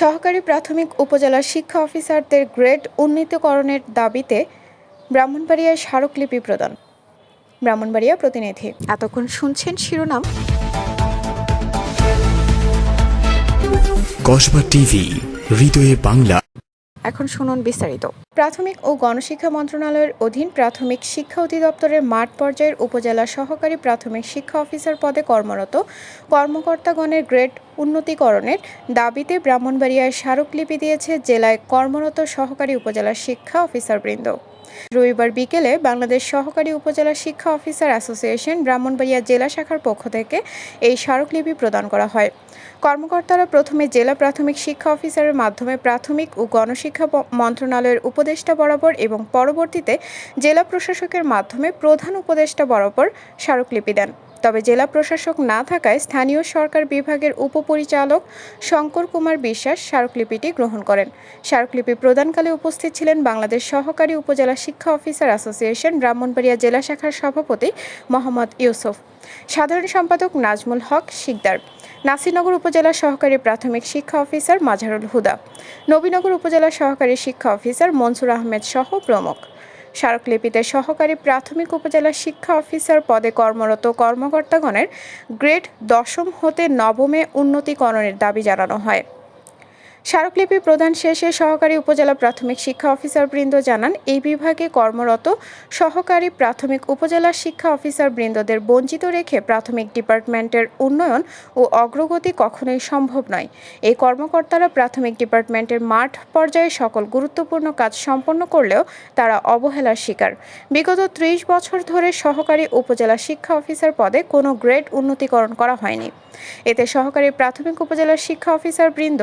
সহকারী প্রাথমিক উপজেলা শিক্ষা অফিসারদের গ্রেড উন্নীতকরণের দাবিতে ব্রাহ্মণবাড়িয়ায় স্মারকলিপি প্রদান। ব্রাহ্মণবাড়িয়া প্রতিনিধি। এতক্ষণ শুনছেন শিরোনাম। কসবা টিভি হৃদয়ে বাংলা। এখন শুনুন বিস্তারিত। প্রাথমিক ও গণশিক্ষা মন্ত্রণালয়ের অধীন প্রাথমিক শিক্ষা অধিদপ্তরের মাঠ পর্যায়ের উপজেলা সহকারী প্রাথমিক শিক্ষা অফিসার পদে কর্মরত কর্মকর্তাগণের গ্রেড উন্নতিকরণের দাবিতে ব্রাহ্মণবাড়িয়ায় স্মারকলিপি দিয়েছে জেলায় কর্মরত সহকারী উপজেলা শিক্ষা অফিসারবৃন্দ। রবিবার বিকেলে বাংলাদেশ সহকারী উপজেলা শিক্ষা অফিসার অ্যাসোসিয়েশন ব্রাহ্মণবাড়িয়া জেলা শাখার পক্ষ থেকে এই স্মারকলিপি প্রদান করা হয়। কর্মকর্তারা প্রথমে জেলা প্রাথমিক শিক্ষা অফিসারের মাধ্যমে প্রাথমিক ও গণশিক্ষা মন্ত্রণালয়ের উপদেষ্টা বরাবর এবং পরবর্তীতে জেলা প্রশাসকের মাধ্যমে প্রধান উপদেষ্টা বরাবর স্মারকলিপি দেন। তবে জেলা প্রশাসক না থাকায় স্থানীয় সরকার বিভাগের উপপরিচালক শঙ্কর কুমার বিশ্বাস স্মারকলিপিটি গ্রহণ করেন। স্মারকলিপি প্রদানকালে উপস্থিত ছিলেন বাংলাদেশ সহকারী উপজেলা শিক্ষা অফিসার অ্যাসোসিয়েশন, ব্রাহ্মণবাড়িয়া জেলা শাখার সভাপতি মোহাম্মদ ইউসুফ। সাধারণ সম্পাদক নাজমুল হক শিকদার। নাসিরনগর উপজেলা সহকারী প্রাথমিক শিক্ষা অফিসার মাঝারুল হুদা। নবীনগর উপজেলা সহকারী শিক্ষা অফিসার মনসুর আহমেদ সহ প্রমুখ। স্মারকলিপিতে সহকারী প্রাথমিক উপজেলা শিক্ষা অফিসার পদে কর্মরত কর্মকর্তাগণের গ্রেড দশম হতে নবমে উন্নতিকরণের দাবি জানানো হয়। স্মারকলিপি প্রদান শেষে সহকারী উপজেলা প্রাথমিক শিক্ষা অফিসারবৃন্দ জানান, এই বিভাগে কর্মরত সহকারী প্রাথমিক উপজেলা শিক্ষা অফিসারবৃন্দদের বঞ্চিত রেখে প্রাথমিক ডিপার্টমেন্টের উন্নয়ন ও অগ্রগতি কখনোই সম্ভব নয়। এই কর্মকর্তারা প্রাথমিক ডিপার্টমেন্টের মাঠ পর্যায়ে সকল গুরুত্বপূর্ণ কাজ সম্পন্ন করলেও তারা অবহেলার শিকার। বিগত ত্রিশ বছর ধরে সহকারী উপজেলা শিক্ষা অফিসার পদে কোনো গ্রেড উন্নতিকরণ করা হয়নি। এতে সহকারী প্রাথমিক উপজেলা শিক্ষা অফিসারবৃন্দ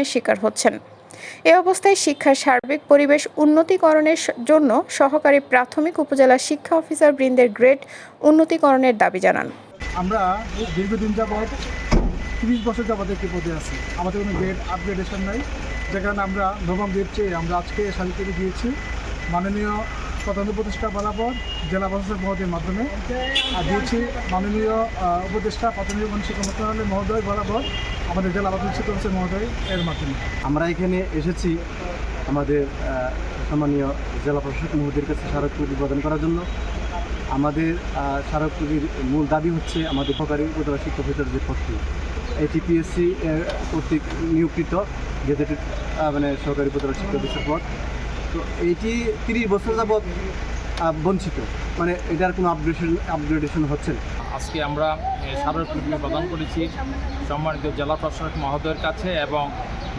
বৈষম্যের শিকার হচ্ছেন। এ অবস্থায় শিক্ষার সার্বিক পরিবেশ উন্নতিকরণের জন্য সহকারী প্রাথমিক উপজেলা শিক্ষা অফিসার বৃন্দের গ্রেড উন্নতিকরণের দাবি জানান। আমরা দীর্ঘদিন যাবৎ তিরিশ বছর যাবৎ একটি পদে আছি। আমাদের কোনো গ্রেড আপগ্রেডেশন নাই। যে কারণে আমরা নবম গ্রেড চেয়ে আমরা আজকে সাহিত্যে দিয়েছি মাননীয় প্রধান উপদেষ্টা বরাবর জেলা প্রশাসক মহোদয়ের মাধ্যমে আর দিয়েছি মাননীয় উপদেষ্টা প্রাথমিক শিক্ষা মন্ত্রণালয় মহোদয় বরাবর আমাদের জেলা প্রাথমিক শিক্ষা মহোদয় এর মাধ্যমে। আমরা এখানে এসেছি আমাদের সম্মানীয় জেলা প্রশাসক মহোদয়ের কাছে স্মারকলিপি প্রদান করার জন্য। আমাদের আহ, স্মারকলিপির মূল দাবি হচ্ছে আমাদের উপকারী উপজেলা শিক্ষা অফিসার যে পদটি এটিপিএসসি এর কর্তৃক নিয়োগকৃত গেজেটেড মানে সরকারি উপজেলা শিক্ষা অফিসার পদ। তো এইটি তিরিশ বছর যাবৎ বঞ্চিত। মানে এটার কোনো আপগ্রেডেশন আপগ্রেডেশন হচ্ছে না। আজকে আমরা স্মারকলিপি প্রদান করেছি সম্মানিত জেলা প্রশাসক মহোদয়ের কাছে এবং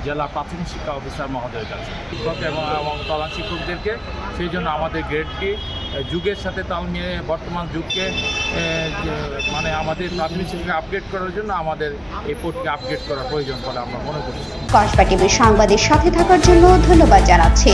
জেলা প্রাথমিক শিক্ষা অফিসার মহোদয়ের কাছে। শিক্ষক এবং এবং প্রধান শিক্ষকদেরকে সেই জন্য আমাদের গ্রেডটি যুগের সাথে তাল মিলিয়ে বর্তমান যুগকে মানে আমাদের প্রাথমিক শিক্ষা আপডেট করার জন্য আমাদের এই পোর্টকে আপডেট করার প্রয়োজন বলে আমরা মনে করছি। কসবা টিভির সংবাদের সাথে থাকার জন্য ধন্যবাদ জানাচ্ছি।